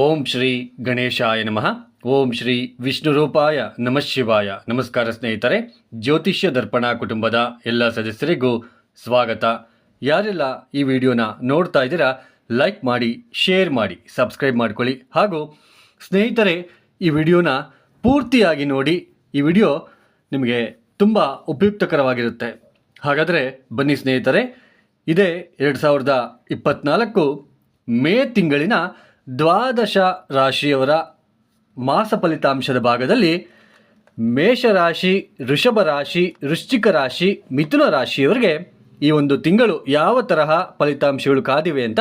ಓಂ ಶ್ರೀ ಗಣೇಶಾಯ ನಮಃ. ಓಂ ಶ್ರೀ ವಿಷ್ಣುರೂಪಾಯ ನಮಃ ಶಿವಾಯ. ನಮಸ್ಕಾರ ಸ್ನೇಹಿತರೆ, ಜ್ಯೋತಿಷ್ಯ ದರ್ಪಣ ಕುಟುಂಬದ ಎಲ್ಲ ಸದಸ್ಯರಿಗೂ ಸ್ವಾಗತ. ಯಾರೆಲ್ಲ ಈ ವಿಡಿಯೋನ ನೋಡ್ತಾ ಇದ್ದೀರಾ, ಲೈಕ್ ಮಾಡಿ, ಶೇರ್ ಮಾಡಿ, ಸಬ್ಸ್ಕ್ರೈಬ್ ಮಾಡ್ಕೊಳ್ಳಿ. ಹಾಗೂ ಸ್ನೇಹಿತರೆ, ಈ ವಿಡಿಯೋನ ಪೂರ್ತಿಯಾಗಿ ನೋಡಿ, ಈ ವಿಡಿಯೋ ನಿಮಗೆ ತುಂಬ ಉಪಯುಕ್ತಕರವಾಗಿರುತ್ತೆ. ಹಾಗಾದರೆ ಬನ್ನಿ ಸ್ನೇಹಿತರೆ, ಇದೇ ಎರಡು ಸಾವಿರದ ಇಪ್ಪತ್ನಾಲ್ಕು ಮೇ ತಿಂಗಳಿನ ದ್ವಾದಶ ರಾಶಿಯವರ ಮಾಸ ಫಲಿತಾಂಶದ ಭಾಗದಲ್ಲಿ ಮೇಷರಾಶಿ ಋಷಭ ರಾಶಿ, ವೃಶ್ಚಿಕ ರಾಶಿ, ಮಿಥುನ ರಾಶಿಯವರಿಗೆ ಈ ಒಂದು ತಿಂಗಳು ಯಾವ ತರಹ ಫಲಿತಾಂಶಗಳು ಕಾದಿವೆ ಅಂತ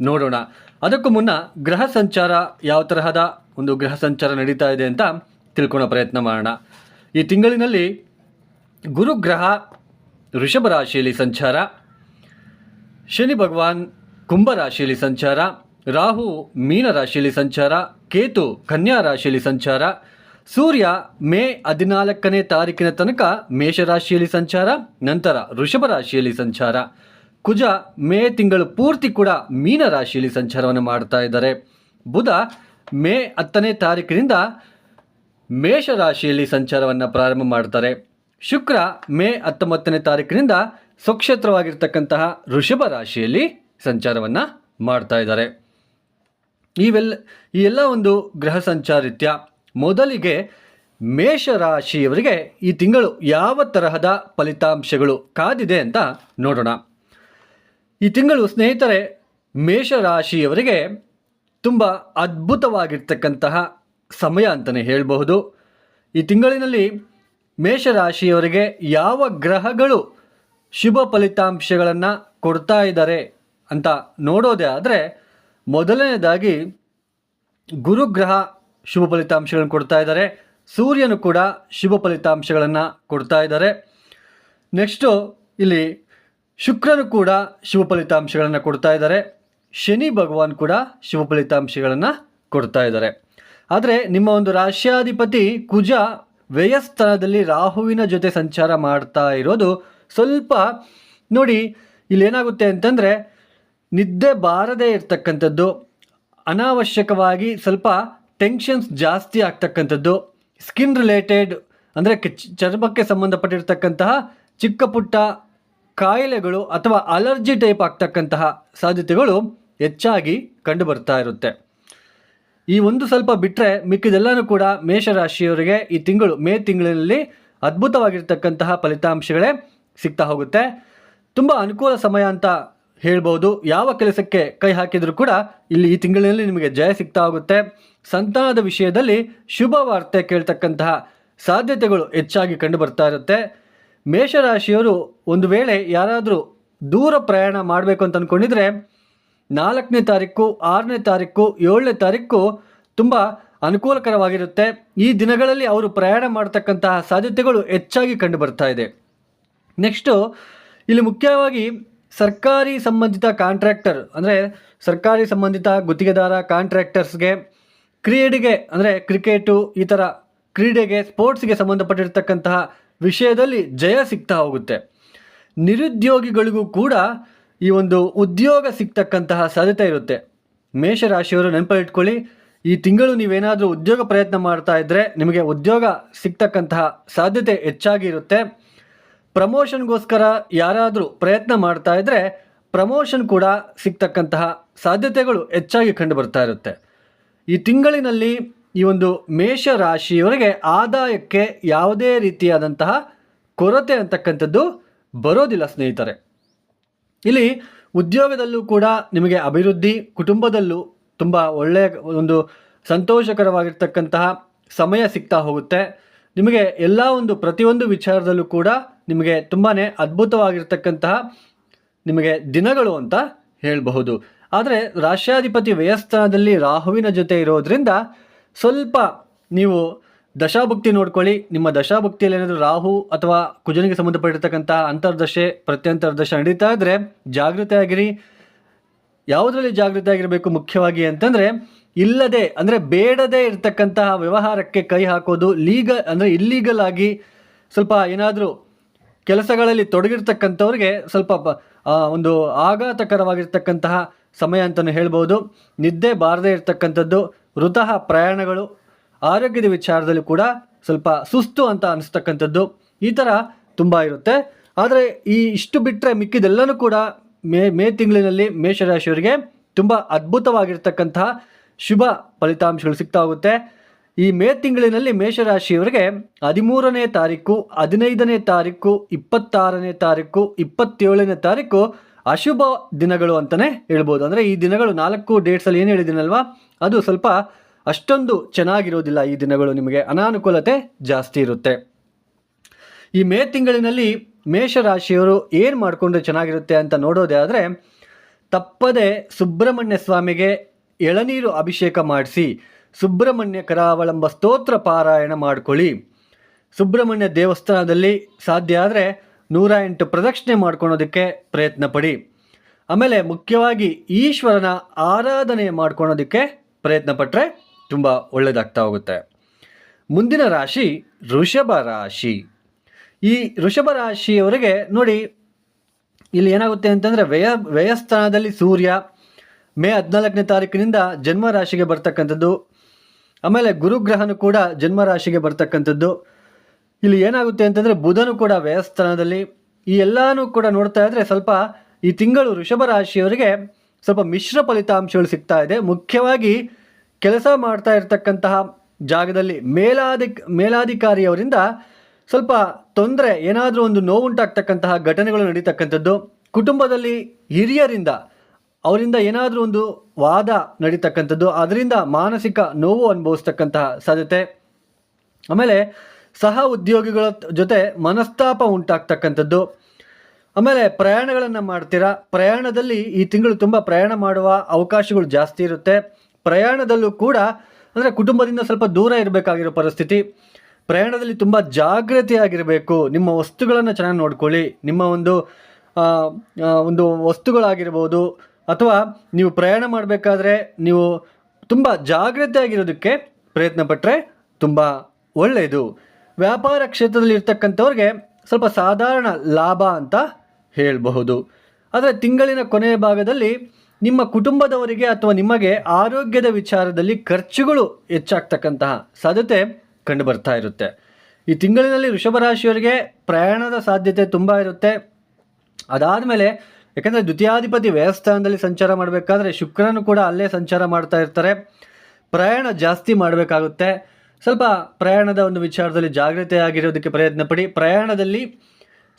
ನೋಡೋಣ. ಅದಕ್ಕೂ ಮುನ್ನ ಗ್ರಹ ಸಂಚಾರ ಯಾವ ತರಹದ ಒಂದು ಗ್ರಹ ಸಂಚಾರ ನಡೀತಾ ಇದೆ ಅಂತ ತಿಳ್ಕೊಳ್ಳೋ ಪ್ರಯತ್ನ ಮಾಡೋಣ. ಈ ತಿಂಗಳಿನಲ್ಲಿ ಗುರುಗ್ರಹ ಋಷಭ ರಾಶಿಯಲ್ಲಿ ಸಂಚಾರ, ಶನಿ ಭಗವಾನ್ ಕುಂಭ ರಾಶಿಯಲ್ಲಿ ಸಂಚಾರ ರಾಹು ಮೀನ ರಾಶಿಯಲ್ಲಿ ಸಂಚಾರ, ಕೇತು ಕನ್ಯಾ ರಾಶಿಯಲ್ಲಿ ಸಂಚಾರ, ಸೂರ್ಯ ಮೇ ಹದಿನಾಲ್ಕನೇ ತಾರೀಕಿನ ತನಕ ಮೇಷರಾಶಿಯಲ್ಲಿ ಸಂಚಾರ, ನಂತರ ವೃಷಭ ರಾಶಿಯಲ್ಲಿ ಸಂಚಾರ. ಕುಜ ಮೇ ತಿಂಗಳು ಪೂರ್ತಿ ಕೂಡ ಮೀನ ರಾಶಿಯಲ್ಲಿ ಸಂಚಾರವನ್ನು ಮಾಡ್ತಾ ಇದ್ದಾರೆ. ಬುಧ ಮೇ ಹತ್ತನೇ ತಾರೀಕಿನಿಂದ ಮೇಷ ರಾಶಿಯಲ್ಲಿ ಸಂಚಾರವನ್ನು ಪ್ರಾರಂಭ ಮಾಡ್ತಾರೆ. ಶುಕ್ರ ಮೇ ಹತ್ತೊಂಬತ್ತನೇ ತಾರೀಕಿನಿಂದ ಸ್ವಕ್ಷೇತ್ರವಾಗಿರ್ತಕ್ಕಂತಹ ವೃಷಭ ರಾಶಿಯಲ್ಲಿ ಸಂಚಾರವನ್ನು ಮಾಡ್ತಾ ಇದ್ದಾರೆ. ಇವೆಲ್ಲ ಈ ಎಲ್ಲ ಒಂದು ಗ್ರಹ ಸಂಚಾರಿತ್ಯ ಮೊದಲಿಗೆ ಮೇಷರಾಶಿಯವರಿಗೆ ಈ ತಿಂಗಳು ಯಾವ ತರಹದ ಫಲಿತಾಂಶಗಳು ಕಾದಿದೆ ಅಂತ ನೋಡೋಣ. ಈ ತಿಂಗಳು ಸ್ನೇಹಿತರೆ ಮೇಷರಾಶಿಯವರಿಗೆ ತುಂಬ ಅದ್ಭುತವಾಗಿರ್ತಕ್ಕಂತಹ ಸಮಯ ಅಂತಲೇ ಹೇಳಬಹುದು. ಈ ತಿಂಗಳಿನಲ್ಲಿ ಮೇಷರಾಶಿಯವರಿಗೆ ಯಾವ ಗ್ರಹಗಳು ಶುಭ ಫಲಿತಾಂಶಗಳನ್ನು ಕೊಡ್ತಾ ಇದ್ದಾರೆ ಅಂತ ನೋಡೋದೇ ಆದರೆ ಮೊದಲನೇದಾಗಿ ಗುರುಗ್ರಹ ಶುಭ ಫಲಿತಾಂಶಗಳನ್ನು ಕೊಡ್ತಾ ಇದ್ದಾರೆ. ಸೂರ್ಯನು ಕೂಡ ಶುಭ ಫಲಿತಾಂಶಗಳನ್ನು ಕೊಡ್ತಾ ಇದ್ದಾರೆ. ನೆಕ್ಸ್ಟು ಇಲ್ಲಿ ಶುಕ್ರನು ಕೂಡ ಶುಭ ಫಲಿತಾಂಶಗಳನ್ನು ಕೊಡ್ತಾ ಇದ್ದಾರೆ. ಶನಿ ಭಗವಾನ್ ಕೂಡ ಶುಭ ಫಲಿತಾಂಶಗಳನ್ನು ಕೊಡ್ತಾ ಇದ್ದಾರೆ. ಆದರೆ ನಿಮ್ಮ ಒಂದು ರಾಶ್ಯಾಧಿಪತಿ ಕುಜ ವ್ಯಯಸ್ಥಾನದಲ್ಲಿ ರಾಹುವಿನ ಜೊತೆ ಸಂಚಾರ ಮಾಡ್ತಾ ಇರೋದು ಸ್ವಲ್ಪ ನೋಡಿ, ಇಲ್ಲೇನಾಗುತ್ತೆ ಅಂತಂದರೆ ನಿದ್ದೆ ಬಾರದೇ ಇರ್ತಕ್ಕಂಥದ್ದು, ಅನಾವಶ್ಯಕವಾಗಿ ಸ್ವಲ್ಪ ಟೆನ್ಷನ್ಸ್ ಜಾಸ್ತಿ ಆಗ್ತಕ್ಕಂಥದ್ದು ಸ್ಕಿನ್ ರಿಲೇಟೆಡ್ ಅಂದರೆ ಚರ್ಮಕ್ಕೆ ಸಂಬಂಧಪಟ್ಟಿರ್ತಕ್ಕಂತಹ ಚಿಕ್ಕ ಪುಟ್ಟ ಕಾಯಿಲೆಗಳು ಅಥವಾ ಅಲರ್ಜಿ ಟೈಪ್ ಆಗ್ತಕ್ಕಂತಹ ಸಾಧ್ಯತೆಗಳು ಹೆಚ್ಚಾಗಿ ಕಂಡುಬರ್ತಾ ಇರುತ್ತೆ. ಈ ಒಂದು ಸ್ವಲ್ಪ ಬಿಟ್ಟರೆ ಮಿಕ್ಕಿದೆಲ್ಲನೂ ಕೂಡ ಮೇಷರಾಶಿಯವರಿಗೆ ಈ ತಿಂಗಳು, ಮೇ ತಿಂಗಳಿನಲ್ಲಿ ಅದ್ಭುತವಾಗಿರ್ತಕ್ಕಂತಹ ಫಲಿತಾಂಶಗಳೇ ಸಿಗ್ತಾ ಹೋಗುತ್ತೆ. ತುಂಬ ಅನುಕೂಲ ಸಮಯ ಅಂತ ಹೇಳ್ಬೋದು. ಯಾವ ಕೆಲಸಕ್ಕೆ ಕೈ ಹಾಕಿದರೂ ಕೂಡ ಇಲ್ಲಿ ಈ ತಿಂಗಳಿನಲ್ಲಿ ನಿಮಗೆ ಜಯ ಸಿಗ್ತಾ ಹೋಗುತ್ತೆ. ಸಂತಾನದ ವಿಷಯದಲ್ಲಿ ಶುಭ ವಾರ್ತೆ ಕೇಳ್ತಕ್ಕಂತಹ ಸಾಧ್ಯತೆಗಳು ಹೆಚ್ಚಾಗಿ ಕಂಡು ಬರ್ತಾ ಇರುತ್ತೆ. ಮೇಷರಾಶಿಯವರು ಒಂದು ವೇಳೆ ಯಾರಾದರೂ ದೂರ ಪ್ರಯಾಣ ಮಾಡಬೇಕು ಅಂತ ಅಂದ್ಕೊಂಡಿದ್ರೆ ನಾಲ್ಕನೇ ತಾರೀಕು, ಆರನೇ ತಾರೀಕು, ಏಳನೇ ತಾರೀಕು ತುಂಬ ಅನುಕೂಲಕರವಾಗಿರುತ್ತೆ. ಈ ದಿನಗಳಲ್ಲಿ ಅವರು ಪ್ರಯಾಣ ಮಾಡತಕ್ಕಂತಹ ಸಾಧ್ಯತೆಗಳು ಹೆಚ್ಚಾಗಿ ಕಂಡು ಬರ್ತಾ ಇದೆ. ನೆಕ್ಸ್ಟು, ಇಲ್ಲಿ ಮುಖ್ಯವಾಗಿ ಸರ್ಕಾರಿ ಸಂಬಂಧಿತ ಕಾಂಟ್ರಾಕ್ಟರ್, ಅಂದರೆ ಸರ್ಕಾರಿ ಸಂಬಂಧಿತ ಗುತ್ತಿಗೆದಾರ ಕಾಂಟ್ರಾಕ್ಟರ್ಸ್ಗೆ ಕ್ರೀಡೆಗೆ, ಅಂದರೆ ಕ್ರಿಕೆಟು, ಈ ಥರ ಕ್ರೀಡೆಗೆ, ಸ್ಪೋರ್ಟ್ಸ್ಗೆ ಸಂಬಂಧಪಟ್ಟಿರ್ತಕ್ಕಂತಹ ವಿಷಯದಲ್ಲಿ ಜಯ ಸಿಗ್ತಾ ಹೋಗುತ್ತೆ. ನಿರುದ್ಯೋಗಿಗಳಿಗೂ ಕೂಡ ಈ ಒಂದು ಉದ್ಯೋಗ ಸಿಗ್ತಕ್ಕಂತಹ ಸಾಧ್ಯತೆ ಇರುತ್ತೆ. ಮೇಷರಾಶಿಯವರು ನೆನಪಲ್ಲಿಟ್ಕೊಳ್ಳಿ ಈ ತಿಂಗಳು ನೀವೇನಾದರೂ ಉದ್ಯೋಗ ಪ್ರಯತ್ನ ಮಾಡ್ತಾ ಇದ್ದರೆ ನಿಮಗೆ ಉದ್ಯೋಗ ಸಿಗ್ತಕ್ಕಂತಹ ಸಾಧ್ಯತೆ ಹೆಚ್ಚಾಗಿ ಇರುತ್ತೆ. ಪ್ರಮೋಷನ್ಗೋಸ್ಕರ ಯಾರಾದರೂ ಪ್ರಯತ್ನ ಮಾಡ್ತಾ ಇದ್ದರೆ ಪ್ರಮೋಷನ್ ಕೂಡ ಸಿಗ್ತಕ್ಕಂತಹ ಸಾಧ್ಯತೆಗಳು ಹೆಚ್ಚಾಗಿ ಕಂಡು ಬರ್ತಾ ಇರುತ್ತೆ. ಈ ತಿಂಗಳಿನಲ್ಲಿ ಈ ಒಂದು ಮೇಷ ರಾಶಿಯವರಿಗೆ ಆದಾಯಕ್ಕೆ ಯಾವುದೇ ರೀತಿಯಾದಂತಹ ಕೊರತೆ ಅಂತಕ್ಕಂಥದ್ದು ಬರೋದಿಲ್ಲ ಸ್ನೇಹಿತರೆ. ಇಲ್ಲಿ ಉದ್ಯೋಗದಲ್ಲೂ ಕೂಡ ನಿಮಗೆ ಅಭಿವೃದ್ಧಿ, ಕುಟುಂಬದಲ್ಲೂ ತುಂಬ ಒಳ್ಳೆಯ ಒಂದು ಸಂತೋಷಕರವಾಗಿರ್ತಕ್ಕಂತಹ ಸಮಯ ಸಿಗ್ತಾ ಹೋಗುತ್ತೆ. ನಿಮಗೆ ಎಲ್ಲ ಒಂದು ಪ್ರತಿಯೊಂದು ವಿಚಾರದಲ್ಲೂ ಕೂಡ ನಿಮಗೆ ತುಂಬಾ ಅದ್ಭುತವಾಗಿರ್ತಕ್ಕಂತಹ ನಿಮಗೆ ದಿನಗಳು ಅಂತ ಹೇಳಬಹುದು. ಆದರೆ ರಾಷ್ಟ್ರಾಧಿಪತಿ ವ್ಯಯಸ್ಥಾನದಲ್ಲಿ ರಾಹುವಿನ ಜೊತೆ ಇರೋದ್ರಿಂದ ಸ್ವಲ್ಪ ನೀವು ದಶಾಭಕ್ತಿ ನೋಡ್ಕೊಳ್ಳಿ. ನಿಮ್ಮ ದಶಾಭಕ್ತಿಯಲ್ಲಿ ಏನಾದರೂ ರಾಹು ಅಥವಾ ಕುಜನಿಗೆ ಸಂಬಂಧಪಟ್ಟಿರ್ತಕ್ಕಂಥ ಅಂತರ್ದಶೆ, ಪ್ರತ್ಯಂತರ್ದಶೆ ನಡೀತಾ ಇದ್ದರೆ ಜಾಗೃತೆ ಆಗಿರಿ. ಯಾವುದರಲ್ಲಿ ಜಾಗೃತಿ ಆಗಿರಬೇಕು ಮುಖ್ಯವಾಗಿ ಅಂತಂದರೆ ಇಲ್ಲದೆ, ಅಂದರೆ ಬೇಡದೇ ಇರತಕ್ಕಂತಹ ವ್ಯವಹಾರಕ್ಕೆ ಕೈ ಹಾಕೋದು ಲೀಗಲ್ ಅಂದರೆ ಇಲ್ಲೀಗಲ್ ಆಗಿ ಸ್ವಲ್ಪ ಏನಾದರೂ ಕೆಲಸಗಳಲ್ಲಿ ತೊಡಗಿರ್ತಕ್ಕಂಥವ್ರಿಗೆ ಸ್ವಲ್ಪ ಒಂದು ಆಘಾತಕರವಾಗಿರ್ತಕ್ಕಂತಹ ಸಮಯ ಅಂತಲೂ ಹೇಳ್ಬೋದು. ನಿದ್ದೆ ಬಾರದೇ ಇರತಕ್ಕಂಥದ್ದು ವೃತಃ ಪ್ರಯಾಣಗಳು, ಆರೋಗ್ಯದ ವಿಚಾರದಲ್ಲಿ ಕೂಡ ಸ್ವಲ್ಪ ಸುಸ್ತು ಅಂತ ಅನಿಸ್ತಕ್ಕಂಥದ್ದು ಈ ಥರ ತುಂಬ ಇರುತ್ತೆ. ಆದರೆ ಈ ಇಷ್ಟು ಬಿಟ್ಟರೆ ಮಿಕ್ಕಿದೆಲ್ಲನೂ ಕೂಡ ಮೇ ಮೇ ತಿಂಗಳಿನಲ್ಲಿ ಮೇಷರಾಶಿಯವರಿಗೆ ತುಂಬ ಅದ್ಭುತವಾಗಿರ್ತಕ್ಕಂತಹ ಶುಭ ಫಲಿತಾಂಶಗಳು ಸಿಗ್ತಾ ಹೋಗುತ್ತೆ. ಈ ಮೇ ತಿಂಗಳಿನಲ್ಲಿ ಮೇಷರಾಶಿಯವರಿಗೆ ಹದಿಮೂರನೇ ತಾರೀಕು, ಹದಿನೈದನೇ ತಾರೀಕು, ಇಪ್ಪತ್ತಾರನೇ ತಾರೀಕು, ಇಪ್ಪತ್ತೇಳನೇ ತಾರೀಕು ಅಶುಭ ದಿನಗಳು ಅಂತಲೇ ಹೇಳ್ಬೋದು. ಅಂದರೆ ಈ ದಿನಗಳು ನಾಲ್ಕು ಡೇಟ್ಸಲ್ಲಿ ಏನು ಹೇಳಿದ್ದೀನಲ್ವಾ? ಅದು ಸ್ವಲ್ಪ ಅಷ್ಟೊಂದು ಚೆನ್ನಾಗಿರೋದಿಲ್ಲ ಈ ದಿನಗಳು ನಿಮಗೆ. ಅನಾನುಕೂಲತೆ ಜಾಸ್ತಿ ಇರುತ್ತೆ. ಈ ಮೇ ತಿಂಗಳಿನಲ್ಲಿ ಮೇಷರಾಶಿಯವರು ಏನು ಮಾಡಿಕೊಂಡ್ರೆ ಚೆನ್ನಾಗಿರುತ್ತೆ ಅಂತ ನೋಡೋದೇ ಆದರೆ ತಪ್ಪದೆ ಸುಬ್ರಹ್ಮಣ್ಯ ಸ್ವಾಮಿಗೆ ಎಳನೀರು ಅಭಿಷೇಕ ಮಾಡಿಸಿ ಸುಬ್ರಹ್ಮಣ್ಯ ಕರಾವಳಂಬ ಸ್ತೋತ್ರ ಪಾರಾಯಣ ಮಾಡ್ಕೊಳ್ಳಿ. ಸುಬ್ರಹ್ಮಣ್ಯ ದೇವಸ್ಥಾನದಲ್ಲಿ ಸಾಧ್ಯ ಆದರೆ ನೂರ ಎಂಟು ಪ್ರದಕ್ಷಿಣೆ ಮಾಡ್ಕೊಳೋದಕ್ಕೆ ಪ್ರಯತ್ನ ಪಡಿ. ಆಮೇಲೆ ಮುಖ್ಯವಾಗಿ ಈಶ್ವರನ ಆರಾಧನೆ ಮಾಡ್ಕೊಳೋದಕ್ಕೆ ಪ್ರಯತ್ನ ಪಟ್ಟರೆ ತುಂಬ ಒಳ್ಳೆಯದಾಗ್ತಾ ಹೋಗುತ್ತೆ. ಮುಂದಿನ ರಾಶಿ ಋಷಭ ರಾಶಿ. ಈ ಋಷಭ ರಾಶಿಯವರಿಗೆ ನೋಡಿ, ಇಲ್ಲಿ ಏನಾಗುತ್ತೆ ಅಂತಂದರೆ ವ್ಯಯ, ವ್ಯಯಸ್ಥಾನದಲ್ಲಿ ಸೂರ್ಯ ಮೇ ಹದಿನಾಲ್ಕನೇ ತಾರೀಕಿನಿಂದ ಜನ್ಮ ರಾಶಿಗೆ ಬರ್ತಕ್ಕಂಥದ್ದು ಆಮೇಲೆ ಗುರುಗ್ರಹನು ಕೂಡ ಜನ್ಮ ರಾಶಿಗೆ ಬರ್ತಕ್ಕಂಥದ್ದು. ಇಲ್ಲಿ ಏನಾಗುತ್ತೆ ಅಂತಂದರೆ ಬುಧನು ಕೂಡ ವ್ಯಯಸ್ಥಾನದಲ್ಲಿ, ಈ ಎಲ್ಲನೂ ಕೂಡ ನೋಡ್ತಾ ಇದ್ರೆ ಸ್ವಲ್ಪ ಈ ತಿಂಗಳು ಋಷಭ ರಾಶಿಯವರಿಗೆ ಸ್ವಲ್ಪ ಮಿಶ್ರ ಫಲಿತಾಂಶಗಳು ಸಿಗ್ತಾ ಇದೆ. ಮುಖ್ಯವಾಗಿ ಕೆಲಸ ಮಾಡ್ತಾ ಇರತಕ್ಕಂತಹ ಜಾಗದಲ್ಲಿ ಮೇಲಾಧಿ ಮೇಲಾಧಿಕಾರಿಯವರಿಂದ ಸ್ವಲ್ಪ ತೊಂದರೆ, ಏನಾದರೂ ಒಂದು ನೋವುಂಟಾಗ್ತಕ್ಕಂತಹ ಘಟನೆಗಳು ನಡೀತಕ್ಕಂಥದ್ದು. ಕುಟುಂಬದಲ್ಲಿ ಹಿರಿಯರಿಂದ ಅವರಿಂದ ಏನಾದರೂ ಒಂದು ವಾದ ನಡೀತಕ್ಕಂಥದ್ದು, ಅದರಿಂದ ಮಾನಸಿಕ ನೋವು ಅನುಭವಿಸ್ತಕ್ಕಂತಹ ಸಾಧ್ಯತೆ. ಆಮೇಲೆ ಸಹ ಉದ್ಯೋಗಿಗಳ ಜೊತೆ ಮನಸ್ತಾಪ ಉಂಟಾಗ್ತಕ್ಕಂಥದ್ದು. ಆಮೇಲೆ ಪ್ರಯಾಣಗಳನ್ನು ಮಾಡ್ತೀರಾ? ಪ್ರಯಾಣದಲ್ಲಿ ಈ ತಿಂಗಳು ತುಂಬ ಪ್ರಯಾಣ ಮಾಡುವ ಅವಕಾಶಗಳು ಜಾಸ್ತಿ ಇರುತ್ತೆ. ಪ್ರಯಾಣದಲ್ಲೂ ಕೂಡ ಅಂದರೆ ಕುಟುಂಬದಿಂದ ಸ್ವಲ್ಪ ದೂರ ಇರಬೇಕಾಗಿರೋ ಪರಿಸ್ಥಿತಿ. ಪ್ರಯಾಣದಲ್ಲಿ ತುಂಬ ಜಾಗೃತಿಯಾಗಿರಬೇಕು ನಿಮ್ಮ ವಸ್ತುಗಳನ್ನು ಚೆನ್ನಾಗಿ ನೋಡ್ಕೊಳ್ಳಿ. ನಿಮ್ಮ ಒಂದು ಒಂದು ವಸ್ತುಗಳಾಗಿರ್ಬೋದು ಅಥವಾ ನೀವು ಪ್ರಯಾಣ ಮಾಡಬೇಕಾದ್ರೆ ನೀವು ತುಂಬ ಜಾಗ್ರತೆಯಾಗಿರೋದಕ್ಕೆ ಪ್ರಯತ್ನ ಪಟ್ಟರೆ ತುಂಬ ಒಳ್ಳೆಯದು. ವ್ಯಾಪಾರ ಕ್ಷೇತ್ರದಲ್ಲಿ ಇರ್ತಕ್ಕಂಥವ್ರಿಗೆ ಸ್ವಲ್ಪ ಸಾಧಾರಣ ಲಾಭ ಅಂತ ಹೇಳಬಹುದು. ಆದರೆ ತಿಂಗಳಿನ ಕೊನೆಯ ಭಾಗದಲ್ಲಿ ನಿಮ್ಮ ಕುಟುಂಬದವರಿಗೆ ಅಥವಾ ನಿಮಗೆ ಆರೋಗ್ಯದ ವಿಚಾರದಲ್ಲಿ ಖರ್ಚುಗಳು ಹೆಚ್ಚಾಗ್ತಕ್ಕಂತಹ ಸಾಧ್ಯತೆ ಕಂಡುಬರ್ತಾ ಇರುತ್ತೆ. ಈ ತಿಂಗಳಿನಲ್ಲಿ ವೃಷಭ ರಾಶಿಯವರಿಗೆ ಪ್ರಯಾಣದ ಸಾಧ್ಯತೆ ತುಂಬ ಇರುತ್ತೆ. ಅದಾದಮೇಲೆ ಯಾಕಂದರೆ ದ್ವಿತೀಯಾಧಿಪತಿ ವ್ಯವಸ್ಥಾನದಲ್ಲಿ ಸಂಚಾರ ಮಾಡಬೇಕಾದ್ರೆ ಶುಕ್ರನು ಕೂಡ ಅಲ್ಲೇ ಸಂಚಾರ ಮಾಡ್ತಾ ಇರ್ತಾರೆ. ಪ್ರಯಾಣ ಜಾಸ್ತಿ ಮಾಡಬೇಕಾಗುತ್ತೆ. ಸ್ವಲ್ಪ ಪ್ರಯಾಣದ ಒಂದು ವಿಚಾರದಲ್ಲಿ ಜಾಗೃತೆಯಾಗಿರೋದಕ್ಕೆ ಪ್ರಯತ್ನ ಪಡಿ ಪ್ರಯಾಣದಲ್ಲಿ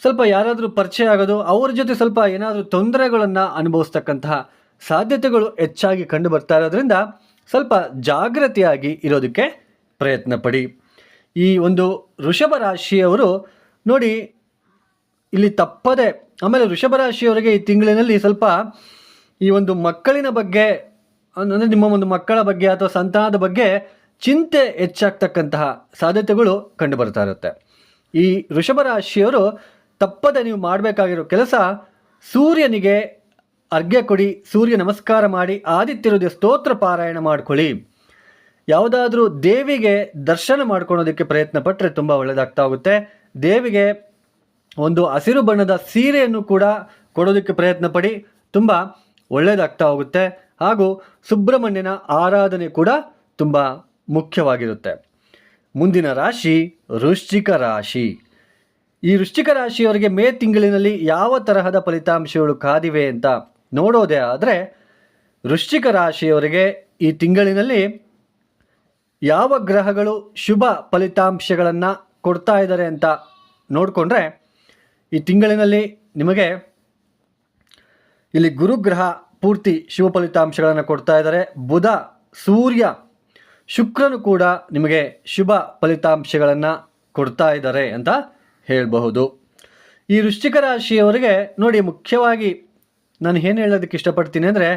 ಸ್ವಲ್ಪ ಯಾರಾದರೂ ಪರಿಚಯ ಆಗೋದು, ಅವ್ರ ಜೊತೆ ಸ್ವಲ್ಪ ಏನಾದರೂ ತೊಂದರೆಗಳನ್ನು ಅನುಭವಿಸ್ತಕ್ಕಂತಹ ಸಾಧ್ಯತೆಗಳು ಹೆಚ್ಚಾಗಿ ಕಂಡು ಬರ್ತಾ ಇರೋದ್ರಿಂದ ಸ್ವಲ್ಪ ಜಾಗೃತಿಯಾಗಿ ಇರೋದಕ್ಕೆ ಪ್ರಯತ್ನ ಪಡಿ ಈ ಒಂದು ವೃಷಭ ರಾಶಿಯವರು ನೋಡಿ ಇಲ್ಲಿ ತಪ್ಪದೆ, ಆಮೇಲೆ ವೃಷಭ ರಾಶಿಯವರಿಗೆ ಈ ತಿಂಗಳಿನಲ್ಲಿ ಸ್ವಲ್ಪ ಈ ಒಂದು ಮಕ್ಕಳಿನ ಬಗ್ಗೆ, ಅಂದರೆ ನಿಮ್ಮ ಒಂದು ಮಕ್ಕಳ ಬಗ್ಗೆ ಅಥವಾ ಸಂತಾನದ ಬಗ್ಗೆ ಚಿಂತೆ ಹೆಚ್ಚಾಗ್ತಕ್ಕಂತಹ ಸಾಧ್ಯತೆಗಳು ಕಂಡು ಬರ್ತಾ ಇರುತ್ತೆ. ಈ ವೃಷಭ ರಾಶಿಯವರು ತಪ್ಪದೆ ನೀವು ಮಾಡಬೇಕಾಗಿರೋ ಕೆಲಸ ಸೂರ್ಯನಿಗೆ ಅರ್ಘ್ಯ ಕೊಡಿ, ಸೂರ್ಯ ನಮಸ್ಕಾರ ಮಾಡಿ ಆದಿತ್ಯ ಹೃದಯ ಸ್ತೋತ್ರ ಪಾರಾಯಣ ಮಾಡ್ಕೊಳ್ಳಿ. ಯಾವುದಾದ್ರೂ ದೇವಿಗೆ ದರ್ಶನ ಮಾಡ್ಕೊಳೋದಕ್ಕೆ ಪ್ರಯತ್ನ ಪಟ್ಟರೆ ತುಂಬ ಒಳ್ಳೆಯದಾಗ್ತಾ ಹೋಗುತ್ತೆ. ದೇವಿಗೆ ಒಂದು ಹಸಿರು ಬಣ್ಣದ ಸೀರೆಯನ್ನು ಕೂಡ ಕೊಡೋದಕ್ಕೆ ಪ್ರಯತ್ನ ಪಡಿ ತುಂಬ ಒಳ್ಳೆಯದಾಗ್ತಾ ಹೋಗುತ್ತೆ. ಹಾಗೂ ಸುಬ್ರಹ್ಮಣ್ಯನ ಆರಾಧನೆ ಕೂಡ ತುಂಬ ಮುಖ್ಯವಾಗಿರುತ್ತೆ. ಮುಂದಿನ ರಾಶಿ ವೃಶ್ಚಿಕ ರಾಶಿ. ಈ ವೃಶ್ಚಿಕ ರಾಶಿಯವರಿಗೆ ಮೇ ತಿಂಗಳಿನಲ್ಲಿ ಯಾವ ತರಹದ ಫಲಿತಾಂಶಗಳು ಕಾದಿವೆ ಅಂತ ನೋಡೋದೇ ಆದರೆ, ವೃಶ್ಚಿಕ ರಾಶಿಯವರಿಗೆ ಈ ತಿಂಗಳಿನಲ್ಲಿ ಯಾವ ಗ್ರಹಗಳು ಶುಭ ಫಲಿತಾಂಶಗಳನ್ನು ಕೊಡ್ತಾ ಇದ್ದಾರೆ ಅಂತ ನೋಡಿಕೊಂಡ್ರೆ ಈ ತಿಂಗಳಿನಲ್ಲಿ ನಿಮಗೆ ಇಲ್ಲಿ ಗುರುಗ್ರಹ ಪೂರ್ತಿ ಶುಭ ಫಲಿತಾಂಶಗಳನ್ನು ಕೊಡ್ತಾ ಇದ್ದಾರೆ. ಬುಧ, ಸೂರ್ಯ, ಶುಕ್ರನು ಕೂಡ ನಿಮಗೆ ಶುಭ ಫಲಿತಾಂಶಗಳನ್ನು ಕೊಡ್ತಾ ಇದ್ದಾರೆ ಅಂತ ಹೇಳಬಹುದು. ಈ ವೃಶ್ಚಿಕ ರಾಶಿಯವರಿಗೆ ನೋಡಿ ಮುಖ್ಯವಾಗಿ ನಾನು ಏನು ಹೇಳೋದಕ್ಕೆ ಇಷ್ಟಪಡ್ತೀನಿ ಅಂದರೆ,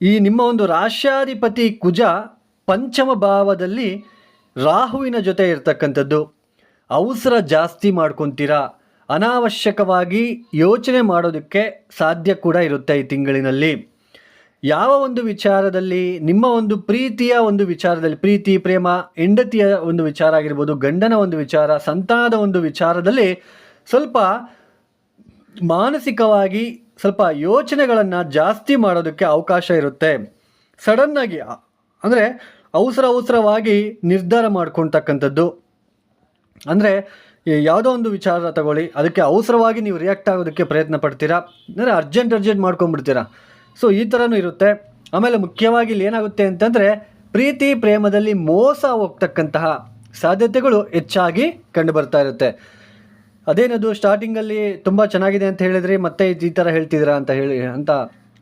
ಈ ನಿಮ್ಮ ಒಂದು ರಾಶ್ಯಾಧಿಪತಿ ಕುಜ ಪಂಚಮ ಭಾವದಲ್ಲಿ ರಾಹುವಿನ ಜೊತೆ ಇರ್ತಕ್ಕಂಥದ್ದು. ಅವಸರ ಜಾಸ್ತಿ ಮಾಡ್ಕೊತೀರಾ? ಅನಾವಶ್ಯಕವಾಗಿ ಯೋಚನೆ ಮಾಡೋದಕ್ಕೆ ಸಾಧ್ಯ ಕೂಡ ಇರುತ್ತೆ ಈ ತಿಂಗಳಿನಲ್ಲಿ. ಯಾವ ಒಂದು ವಿಚಾರದಲ್ಲಿ, ನಿಮ್ಮ ಒಂದು ಪ್ರೀತಿಯ ಒಂದು ವಿಚಾರದಲ್ಲಿ, ಪ್ರೀತಿ, ಪ್ರೇಮ, ಹೆಂಡತಿಯ ಒಂದು ವಿಚಾರ ಆಗಿರ್ಬೋದು, ಗಂಡನ ಒಂದು ವಿಚಾರ, ಸಂತಾನದ ಒಂದು ವಿಚಾರದಲ್ಲಿ ಸ್ವಲ್ಪ ಮಾನಸಿಕವಾಗಿ ಸ್ವಲ್ಪ ಯೋಚನೆಗಳನ್ನು ಜಾಸ್ತಿ ಮಾಡೋದಕ್ಕೆ ಅವಕಾಶ ಇರುತ್ತೆ. ಸಡನ್ನಾಗಿ ಅಂದರೆ ಅವಸರ, ಅವಸರವಾಗಿ ನಿರ್ಧಾರ ಮಾಡ್ಕೊಳ್ತಕ್ಕಂಥದ್ದು. ಅಂದರೆ ಯಾವುದೋ ಒಂದು ವಿಚಾರ ತಗೊಳ್ಳಿ. ಅದಕ್ಕೆ ಅವಸರವಾಗಿ ನೀವು ರಿಯಾಕ್ಟ್ ಆಗೋದಕ್ಕೆ ಪ್ರಯತ್ನ ಪಡ್ತೀರಾ? ಅಂದರೆ ಅರ್ಜೆಂಟ್ ಅರ್ಜೆಂಟ್ ಮಾಡ್ಕೊಂಡ್ಬಿಡ್ತೀರಾ? ಸೊ ಈ ಥರನೂ ಇರುತ್ತೆ. ಆಮೇಲೆ ಮುಖ್ಯವಾಗಿ ಇಲ್ಲಿ ಏನಾಗುತ್ತೆ ಅಂತಂದರೆ, ಪ್ರೀತಿ ಪ್ರೇಮದಲ್ಲಿ ಮೋಸ ಹೋಗ್ತಕ್ಕಂತಹ ಸಾಧ್ಯತೆಗಳು ಹೆಚ್ಚಾಗಿ ಕಂಡು ಬರ್ತಾ ಇರುತ್ತೆ. ಅದೇನದು ಸ್ಟಾರ್ಟಿಂಗಲ್ಲಿ ತುಂಬ ಚೆನ್ನಾಗಿದೆ ಅಂತ ಹೇಳಿದ್ರಿ, ಮತ್ತೆ ಈ ಥರ ಹೇಳ್ತಿದ್ದೀರಾ ಅಂತ ಹೇಳಿ, ಅಂತ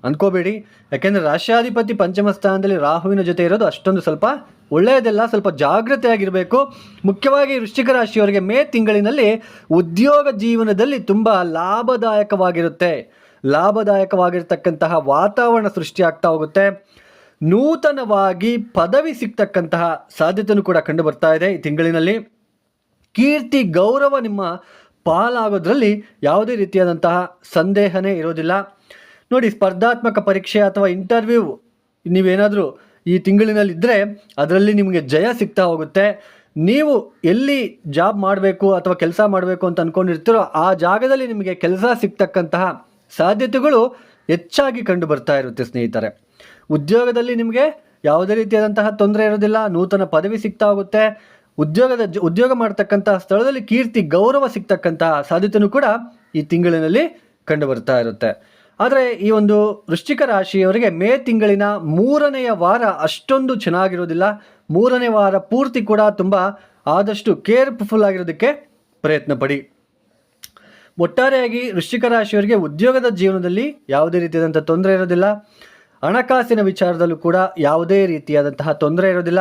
ಅನ್ಕೋಬೇಡಿ. ಯಾಕೆಂದರೆ ರಾಷ್ಟ್ರಾಧಿಪತಿ ಪಂಚಮ ಸ್ಥಾನದಲ್ಲಿ ರಾಹುವಿನ ಜೊತೆ ಇರೋದು ಅಷ್ಟೊಂದು ಸ್ವಲ್ಪ ಒಳ್ಳೆಯದಲ್ಲ ಸ್ವಲ್ಪ ಜಾಗ್ರತೆಯಾಗಿರಬೇಕು ಮುಖ್ಯವಾಗಿ ವೃಶ್ಚಿಕ ರಾಶಿಯವರಿಗೆ ಮೇ ತಿಂಗಳಿನಲ್ಲಿ ಉದ್ಯೋಗ ಜೀವನದಲ್ಲಿ ತುಂಬ ಲಾಭದಾಯಕವಾಗಿರುತ್ತೆ. ಲಾಭದಾಯಕವಾಗಿರ್ತಕ್ಕಂತಹ ವಾತಾವರಣ ಸೃಷ್ಟಿಯಾಗ್ತಾ ಹೋಗುತ್ತೆ. ನೂತನವಾಗಿ ಪದವಿ ಸಿಗ್ತಕ್ಕಂತಹ ಸಾಧ್ಯತೆಯೂ ಕೂಡ ಕಂಡು ಬರ್ತಾ ಇದೆ ಈ ತಿಂಗಳಿನಲ್ಲಿ. ಕೀರ್ತಿ, ಗೌರವ ನಿಮ್ಮ ಪಾಲಾಗೋದ್ರಲ್ಲಿ ಯಾವುದೇ ರೀತಿಯಾದಂತಹ ಸಂದೇಹನೇ ಇರೋದಿಲ್ಲ. ನೋಡಿ, ಸ್ಪರ್ಧಾತ್ಮಕ ಪರೀಕ್ಷೆ ಅಥವಾ ಇಂಟರ್ವ್ಯೂ ನೀವೇನಾದರೂ ಈ ತಿಂಗಳಿನಲ್ಲಿದ್ದರೆ ಅದರಲ್ಲಿ ನಿಮಗೆ ಜಯ ಸಿಗ್ತಾ ಹೋಗುತ್ತೆ. ನೀವು ಎಲ್ಲಿ ಜಾಬ್ ಮಾಡಬೇಕು ಅಥವಾ ಕೆಲಸ ಮಾಡಬೇಕು ಅಂತ ಅಂದ್ಕೊಂಡಿರ್ತೀರೋ ಆ ಜಾಗದಲ್ಲಿ ನಿಮಗೆ ಕೆಲಸ ಸಿಗ್ತಕ್ಕಂತಹ ಸಾಧ್ಯತೆಗಳು ಹೆಚ್ಚಾಗಿ ಕಂಡು ಬರ್ತಾ ಇರುತ್ತೆ ಸ್ನೇಹಿತರೆ. ಉದ್ಯೋಗದಲ್ಲಿ ನಿಮಗೆ ಯಾವುದೇ ರೀತಿಯಾದಂತಹ ತೊಂದರೆ ಇರೋದಿಲ್ಲ, ನೂತನ ಪದವಿ ಸಿಗ್ತಾ ಹೋಗುತ್ತೆ. ಉದ್ಯೋಗದ ಉದ್ಯೋಗ ಮಾಡ್ತಕ್ಕಂತಹ ಸ್ಥಳದಲ್ಲಿ ಕೀರ್ತಿ, ಗೌರವ ಸಿಗ್ತಕ್ಕಂತಹ ಸಾಧ್ಯತೆಯೂ ಕೂಡ ಈ ತಿಂಗಳಿನಲ್ಲಿ ಕಂಡು ಬರ್ತಾ ಇರುತ್ತೆ. ಆದರೆ ಈ ಒಂದು ವೃಶ್ಚಿಕ ರಾಶಿಯವರಿಗೆ ಮೇ ತಿಂಗಳಿನ ಮೂರನೆಯ ವಾರ ಅಷ್ಟೊಂದು ಚೆನ್ನಾಗಿರೋದಿಲ್ಲ. ಮೂರನೇ ವಾರ ಪೂರ್ತಿ ಕೂಡ ತುಂಬ ಆದಷ್ಟು ಕೇರ್ಫುಲ್ ಆಗಿರೋದಕ್ಕೆ ಪ್ರಯತ್ನ ಪಡಿ. ಒಟ್ಟಾರೆಯಾಗಿ ವೃಶ್ಚಿಕ ರಾಶಿಯವರಿಗೆ ಉದ್ಯೋಗದ ಜೀವನದಲ್ಲಿ ಯಾವುದೇ ರೀತಿಯಾದಂಥ ತೊಂದರೆ ಇರೋದಿಲ್ಲ. ಹಣಕಾಸಿನ ವಿಚಾರದಲ್ಲೂ ಕೂಡ ಯಾವುದೇ ರೀತಿಯಾದಂತಹ ತೊಂದರೆ ಇರೋದಿಲ್ಲ.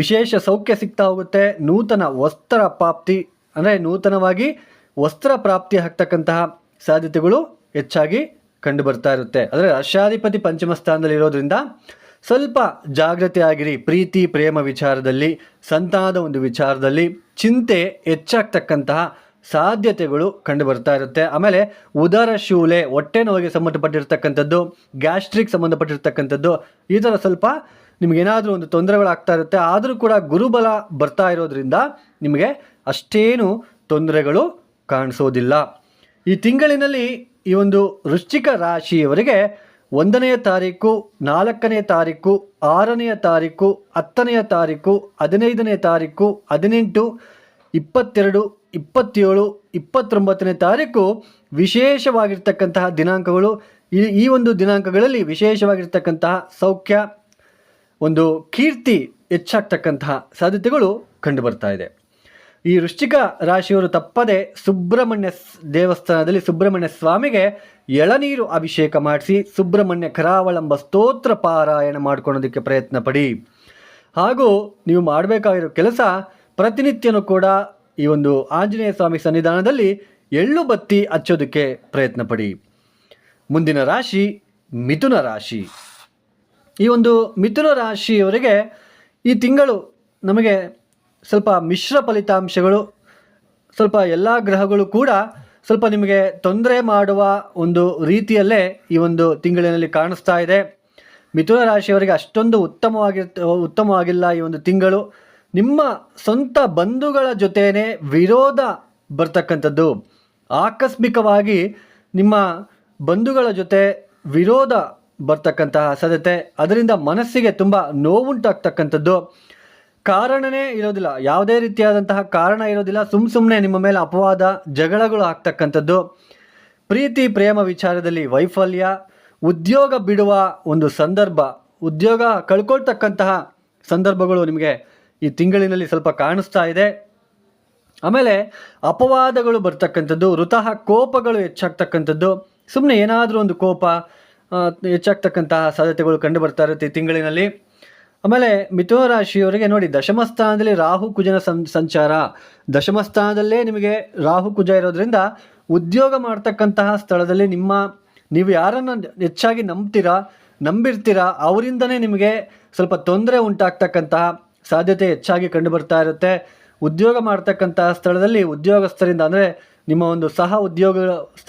ವಿಶೇಷ ಸೌಖ್ಯ ಸಿಗ್ತಾ ಹೋಗುತ್ತೆ. ನೂತನ ವಸ್ತ್ರ ಪ್ರಾಪ್ತಿ, ಅಂದರೆ ನೂತನವಾಗಿ ವಸ್ತ್ರ ಪ್ರಾಪ್ತಿ ಆಗ್ತಕ್ಕಂತಹ ಸಾಧ್ಯತೆಗಳು ಹೆಚ್ಚಾಗಿ ಕಂಡು ಬರ್ತಾ ಇರುತ್ತೆ. ಅಂದರೆ ರಾಷ್ಟ್ರಾಧಿಪತಿ ಪಂಚಮ ಸ್ಥಾನದಲ್ಲಿ ಇರೋದ್ರಿಂದ ಸ್ವಲ್ಪ ಜಾಗ್ರತೆ ಆಗಿರಿ ಪ್ರೀತಿ, ಪ್ರೇಮ ವಿಚಾರದಲ್ಲಿ ಸಂತಾದ ಒಂದು ವಿಚಾರದಲ್ಲಿ ಚಿಂತೆ ಹೆಚ್ಚಾಗ್ತಕ್ಕಂತಹ ಸಾಧ್ಯತೆಗಳು ಕಂಡು ಬರ್ತಾ ಇರುತ್ತೆ. ಆಮೇಲೆ ಉದರ ಶೂಲೆ ಹೊಟ್ಟೆ ನೋವಿಗೆ ಸಂಬಂಧಪಟ್ಟಿರ್ತಕ್ಕಂಥದ್ದು, ಗ್ಯಾಸ್ಟ್ರಿಕ್ ಸಂಬಂಧಪಟ್ಟಿರ್ತಕ್ಕಂಥದ್ದು, ಈ ಥರ ಸ್ವಲ್ಪ ನಿಮಗೇನಾದರೂ ಒಂದು ತೊಂದರೆಗಳಾಗ್ತಾ ಇರುತ್ತೆ. ಆದರೂ ಕೂಡ ಗುರುಬಲ ಬರ್ತಾ ಇರೋದ್ರಿಂದ ನಿಮಗೆ ಅಷ್ಟೇನು ತೊಂದರೆಗಳು ಕಾಣಿಸೋದಿಲ್ಲ. ಈ ತಿಂಗಳಿನಲ್ಲಿ ಈ ಒಂದು ವೃಶ್ಚಿಕ ರಾಶಿಯವರಿಗೆ ಒಂದನೆಯ ತಾರೀಕು, ನಾಲ್ಕನೇ ತಾರೀಕು, ಆರನೆಯ ತಾರೀಕು, ಹತ್ತನೆಯ ತಾರೀಕು, ಹದಿನೈದನೇ ತಾರೀಕು, ಹದಿನೆಂಟು, ಇಪ್ಪತ್ತೆರಡು, ಇಪ್ಪತ್ತೇಳು, ಇಪ್ಪತ್ತೊಂಬತ್ತನೇ ತಾರೀಕು ವಿಶೇಷವಾಗಿರ್ತಕ್ಕಂತಹ ದಿನಾಂಕಗಳು. ಈ ಈ ಒಂದು ದಿನಾಂಕಗಳಲ್ಲಿ ವಿಶೇಷವಾಗಿರ್ತಕ್ಕಂತಹ ಸೌಖ್ಯ, ಒಂದು ಕೀರ್ತಿ ಹೆಚ್ಚಾಗ್ತಕ್ಕಂತಹ ಸಾಧ್ಯತೆಗಳು ಕಂಡುಬರ್ತಾ ಇದೆ. ಈ ವೃಶ್ಚಿಕ ರಾಶಿಯವರು ತಪ್ಪದೆ ಸುಬ್ರಹ್ಮಣ್ಯ ದೇವಸ್ಥಾನದಲ್ಲಿ ಸುಬ್ರಹ್ಮಣ್ಯ ಸ್ವಾಮಿಗೆ ಎಳನೀರು ಅಭಿಷೇಕ ಮಾಡಿಸಿ ಸುಬ್ರಹ್ಮಣ್ಯ ಕರಾವಳಂಬ ಸ್ತೋತ್ರ ಪಾರಾಯಣ ಮಾಡ್ಕೊಳೋದಕ್ಕೆ ಪ್ರಯತ್ನ ಪಡಿ. ಹಾಗೂ ನೀವು ಮಾಡಬೇಕಾಗಿರೋ ಕೆಲಸ ಪ್ರತಿನಿತ್ಯನೂ ಕೂಡ ಈ ಒಂದು ಆಂಜನೇಯ ಸ್ವಾಮಿ ಸನ್ನಿಧಾನದಲ್ಲಿ ಎಳ್ಳು ಬತ್ತಿ ಹಚ್ಚೋದಕ್ಕೆ ಪ್ರಯತ್ನ ಪಡಿ. ಮುಂದಿನ ರಾಶಿ ಮಿಥುನ ರಾಶಿ. ಈ ಒಂದು ಮಿಥುನ ರಾಶಿಯವರಿಗೆ ಈ ತಿಂಗಳು ನಮಗೆ ಸ್ವಲ್ಪ ಮಿಶ್ರ ಫಲಿತಾಂಶಗಳು, ಸ್ವಲ್ಪ ಎಲ್ಲ ಗ್ರಹಗಳು ಕೂಡ ಸ್ವಲ್ಪ ನಿಮಗೆ ತೊಂದರೆ ಮಾಡುವ ಒಂದು ರೀತಿಯಲ್ಲೇ ಈ ಒಂದು ತಿಂಗಳಿನಲ್ಲಿ ಕಾಣಿಸ್ತಾ ಇದೆ. ಮಿಥುನ ರಾಶಿಯವರಿಗೆ ಅಷ್ಟೊಂದು ಉತ್ತಮವಾಗಿ ಉತ್ತಮವಾಗಿಲ್ಲ ಈ ಒಂದು ತಿಂಗಳು. ನಿಮ್ಮ ಸ್ವಂತ ಬಂಧುಗಳ ಜೊತೆಯೇ ವಿರೋಧ ಬರ್ತಕ್ಕಂಥದ್ದು. ಆಕಸ್ಮಿಕವಾಗಿ ನಿಮ್ಮ ಬಂಧುಗಳ ಜೊತೆ ವಿರೋಧ ಬರ್ತಕ್ಕಂತಹ ಸಾಧ್ಯತೆ. ಅದರಿಂದ ಮನಸ್ಸಿಗೆ ತುಂಬ ನೋವುಂಟಾಗ್ತಕ್ಕಂಥದ್ದು. ಕಾರಣನೇ ಇರೋದಿಲ್ಲ. ಯಾವುದೇ ರೀತಿಯಾದಂತಹ ಕಾರಣ ಇರೋದಿಲ್ಲ. ಸುಮ್ ಸುಮ್ಮನೆ ನಿಮ್ಮ ಮೇಲೆ ಅಪವಾದ ಜಗಳಗಳು ಆಗ್ತಕ್ಕಂಥದ್ದು. ಪ್ರೀತಿ, ಪ್ರೇಮ ವಿಚಾರದಲ್ಲಿ ವೈಫಲ್ಯ, ಉದ್ಯೋಗ ಬಿಡುವ ಒಂದು ಸಂದರ್ಭ, ಉದ್ಯೋಗ ಕಳ್ಕೊಳ್ತಕ್ಕಂತಹ ಸಂದರ್ಭಗಳು ನಿಮಗೆ ಈ ತಿಂಗಳಿನಲ್ಲಿ ಸ್ವಲ್ಪ ಕಾಣಿಸ್ತಾ ಇದೆ. ಆಮೇಲೆ ಅಪವಾದಗಳು ಬರ್ತಕ್ಕಂಥದ್ದು ವೃತಃ ಕೋಪಗಳು ಹೆಚ್ಚಾಗ್ತಕ್ಕಂಥದ್ದು ಸುಮ್ಮನೆ ಏನಾದರೂ ಒಂದು ಕೋಪ ಹೆಚ್ಚಾಗ್ತಕ್ಕಂತಹ ಸಾಧ್ಯತೆಗಳು ಕಂಡು ಬರ್ತಾ ಇರುತ್ತೆ ಈ ತಿಂಗಳಿನಲ್ಲಿ. ಆಮೇಲೆ ಮಿಥುನ ರಾಶಿಯವರಿಗೆ ನೋಡಿ ದಶಮ ಸ್ಥಾನದಲ್ಲಿ ರಾಹು ಕುಜನ ಸಂ, ಸಂಚಾರ. ದಶಮ ಸ್ಥಾನದಲ್ಲೇ ನಿಮಗೆ ರಾಹು ಕುಜ ಇರೋದ್ರಿಂದ ಉದ್ಯೋಗ ಮಾಡ್ತಕ್ಕಂತಹ ಸ್ಥಳದಲ್ಲಿ ನಿಮ್ಮ, ನೀವು ಯಾರನ್ನು ಹೆಚ್ಚಾಗಿ ನಂಬ್ತೀರಾ, ನಂಬಿರ್ತೀರಾ, ಅವರಿಂದನೇ ನಿಮಗೆ ಸ್ವಲ್ಪ ತೊಂದರೆ ಉಂಟಾಗ್ತಕ್ಕಂತಹ ಸಾಧ್ಯತೆ ಹೆಚ್ಚಾಗಿ ಕಂಡು ಬರ್ತಾ ಇರುತ್ತೆ. ಉದ್ಯೋಗ ಮಾಡ್ತಕ್ಕಂತಹ ಸ್ಥಳದಲ್ಲಿ ಉದ್ಯೋಗಸ್ಥರಿಂದ ಅಂದರೆ ನಿಮ್ಮ ಒಂದು ಸಹ ಉದ್ಯೋಗ,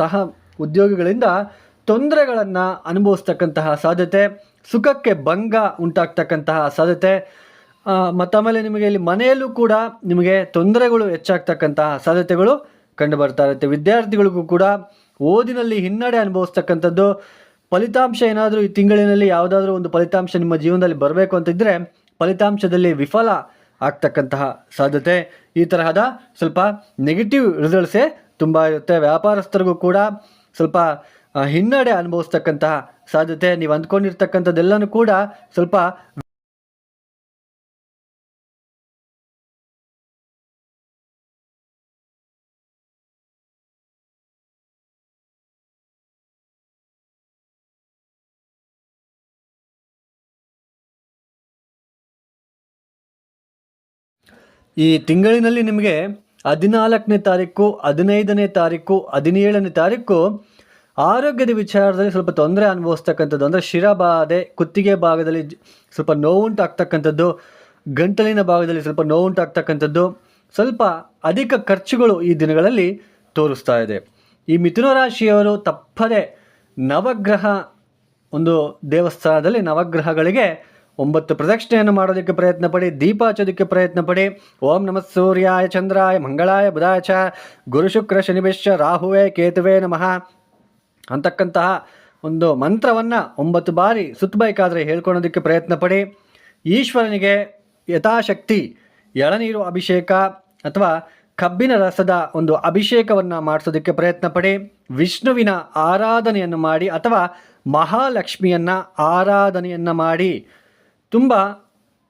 ಸಹ ಉದ್ಯೋಗಿಗಳಿಂದ ತೊಂದರೆಗಳನ್ನು ಅನುಭವಿಸ್ತಕ್ಕಂತಹ ಸಾಧ್ಯತೆ, ಸುಖಕ್ಕೆ ಭಂಗ ಉಂಟಾಗ್ತಕ್ಕಂತಹ ಸಾಧ್ಯತೆ ಮತ್ತಾಮೇಲೆ ನಿಮಗೆ ಇಲ್ಲಿ ಮನೆಯಲ್ಲೂ ಕೂಡ ನಿಮಗೆ ತೊಂದರೆಗಳು ಹೆಚ್ಚಾಗ್ತಕ್ಕಂತಹ ಸಾಧ್ಯತೆಗಳು ಕಂಡುಬರ್ತಾ ಇರುತ್ತೆ. ವಿದ್ಯಾರ್ಥಿಗಳಿಗೂ ಕೂಡ ಓದಿನಲ್ಲಿ ಹಿನ್ನಡೆ ಅನುಭವಿಸ್ತಕ್ಕಂಥದ್ದು, ಫಲಿತಾಂಶ ಏನಾದರೂ ಈ ತಿಂಗಳಿನಲ್ಲಿ ಯಾವುದಾದ್ರೂ ಒಂದು ಫಲಿತಾಂಶ ನಿಮ್ಮ ಜೀವನದಲ್ಲಿ ಬರಬೇಕು ಅಂತಿದ್ದರೆ ಫಲಿತಾಂಶದಲ್ಲಿ ವಿಫಲ ಆಗ್ತಕ್ಕಂತಹ ಸಾಧ್ಯತೆ. ಈ ತರಹದ ಸ್ವಲ್ಪ ನೆಗೆಟಿವ್ ರಿಸಲ್ಟ್ಸೇ ತುಂಬ ಇರುತ್ತೆ. ವ್ಯಾಪಾರಸ್ಥರಿಗೂ ಕೂಡ ಸ್ವಲ್ಪ ಹಿನ್ನಡೆ ಅನುಭವಿಸ್ತಕ್ಕಂತಹ ಸಾಧ್ಯತೆ ನೀವು ಅಂದ್ಕೊಂಡಿರ್ತಕ್ಕಂಥದ್ದೆಲ್ಲನೂ ಕೂಡ ಸ್ವಲ್ಪ ಈ ತಿಂಗಳಿನಲ್ಲಿ ನಿಮಗೆ ಹದಿನಾಲ್ಕನೇ ತಾರೀಕು, ಹದಿನೈದನೇ ತಾರೀಕು, ಹದಿನೇಳನೇ ತಾರೀಕು ಆರೋಗ್ಯದ ವಿಚಾರದಲ್ಲಿ ಸ್ವಲ್ಪ ತೊಂದರೆ ಅನುಭವಿಸ್ತಕ್ಕಂಥದ್ದು, ಅಂದರೆ ಶಿರಬಾಧೆ ಕುತ್ತಿಗೆ ಭಾಗದಲ್ಲಿ ಸ್ವಲ್ಪ ನೋವುಂಟಾಗ್ತಕ್ಕಂಥದ್ದು, ಗಂಟಲಿನ ಭಾಗದಲ್ಲಿ ಸ್ವಲ್ಪ ನೋವುಂಟಾಗ್ತಕ್ಕಂಥದ್ದು, ಸ್ವಲ್ಪ ಅಧಿಕ ಖರ್ಚುಗಳು ಈ ದಿನಗಳಲ್ಲಿ ತೋರಿಸ್ತಾ ಇದೆ. ಈ ಮಿಥುನ ರಾಶಿಯವರು ತಪ್ಪದೆ ನವಗ್ರಹ, ಒಂದು ದೇವಸ್ಥಾನದಲ್ಲಿ ನವಗ್ರಹಗಳಿಗೆ ಒಂಬತ್ತು ಪ್ರದಕ್ಷಿಣೆಯನ್ನು ಮಾಡೋದಕ್ಕೆ ಪ್ರಯತ್ನ ಪಡಿ ದೀಪ ಹಚ್ಚೋದಕ್ಕೆ ಪ್ರಯತ್ನ ಪಡಿ ಓಂ ನಮಃ ಸೂರ್ಯಾಯ ಚಂದ್ರಾಯ ಮಂಗಳಾಯ ಬುಧಾಯ ಚ ಗುರುಶುಕ್ರ ಶುಕ್ರ ಶನಿಭ್ಯಶ್ಚ ರಾಹುವೇ, ಕೇತುವೆ ನಮಃ. ಅಂತಕ್ಕಂತಹ ಒಂದು ಮಂತ್ರವನ್ನು ಒಂಬತ್ತು ಬಾರಿ ಸುತ್ತಬೇಕಾದ್ರೆ ಹೇಳ್ಕೊಳೋದಕ್ಕೆ ಪ್ರಯತ್ನ ಪಡಿ. ಈಶ್ವರನಿಗೆ ಯಥಾಶಕ್ತಿ, ಎಳನೀರು ಅಭಿಷೇಕ ಅಥವಾ ಕಬ್ಬಿನ ರಸದ ಒಂದು ಅಭಿಷೇಕವನ್ನು ಮಾಡಿಸೋದಕ್ಕೆ ಪ್ರಯತ್ನ ಪಡಿ. ವಿಷ್ಣುವಿನ ಆರಾಧನೆಯನ್ನು ಮಾಡಿ ಅಥವಾ ಮಹಾಲಕ್ಷ್ಮಿಯನ್ನು ಆರಾಧನೆಯನ್ನು ಮಾಡಿ. ತುಂಬ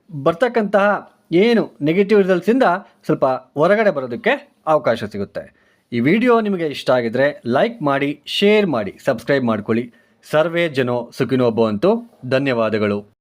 ಬರ್ತಕ್ಕಂತಹ ಏನು ನೆಗೆಟಿವ್ ರಿಸಲ್ಟ್ಸಿಂದ ಸ್ವಲ್ಪ ಹೊರಗಡೆ ಬರೋದಕ್ಕೆ ಅವಕಾಶ ಸಿಗುತ್ತೆ. ಈ ವಿಡಿಯೋ ನಿಮಗೆ ಇಷ್ಟ ಆಗಿದ್ರೆ ಲೈಕ್ ಮಾಡಿ, ಶೇರ್ ಮಾಡಿ, ಸಬ್ಸ್ಕ್ರೈಬ್ ಮಾಡ್ಕೊಳ್ಳಿ. ಸರ್ವೇ ಜನೋ ಸುಖಿನೋ ಅಂತೂ ಧನ್ಯವಾದಗಳು.